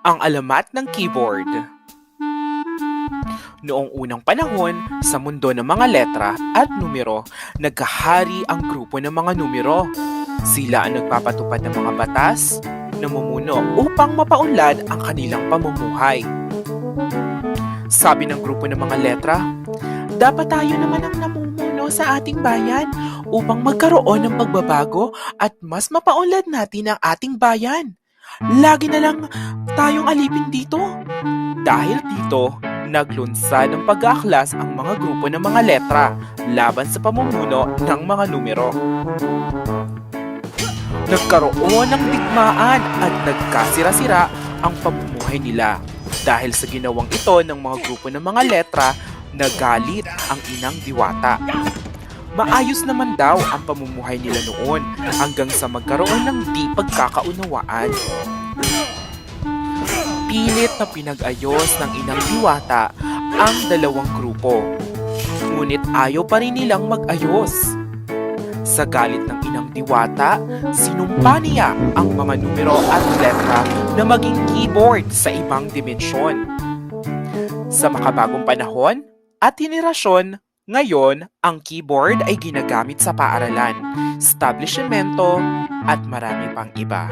Ang alamat ng keyboard Noong unang panahon, sa mundo ng mga letra at numero, nagkahari ang grupo ng mga numero. Sila ang nagpapatupad ng mga batas, namumuno upang mapaunlad ang kanilang pamumuhay. Sabi ng grupo ng mga letra, dapat tayo naman ang namumuno sa ating bayan upang magkaroon ng pagbabago at mas mapaunlad natin ang ating bayan. Lagi na lang tayong alipin dito. Dahil dito, naglunsad ng pag-aaklas ang mga grupo ng mga letra laban sa pamumuno ng mga numero. Nagkaroon ng digmaan at nagkasira-sira ang pamumuhay nila. Dahil sa ginawang ito ng mga grupo ng mga letra, nagalit ang inang diwata. Maayos naman daw ang pamumuhay nila noon hanggang sa magkaroon ng di pagkakaunawaan. Pilit na pinag-ayos ng inang diwata ang dalawang grupo. Ngunit ayaw pa rin nilang mag-ayos. Sa galit ng inang diwata, sinumpa niya ang mga numero at letra na maging keyboard sa ibang dimensyon. Sa makabagong panahon at henerasyon, ngayon ang keyboard ay ginagamit sa paaralan, establishmento at marami pang iba.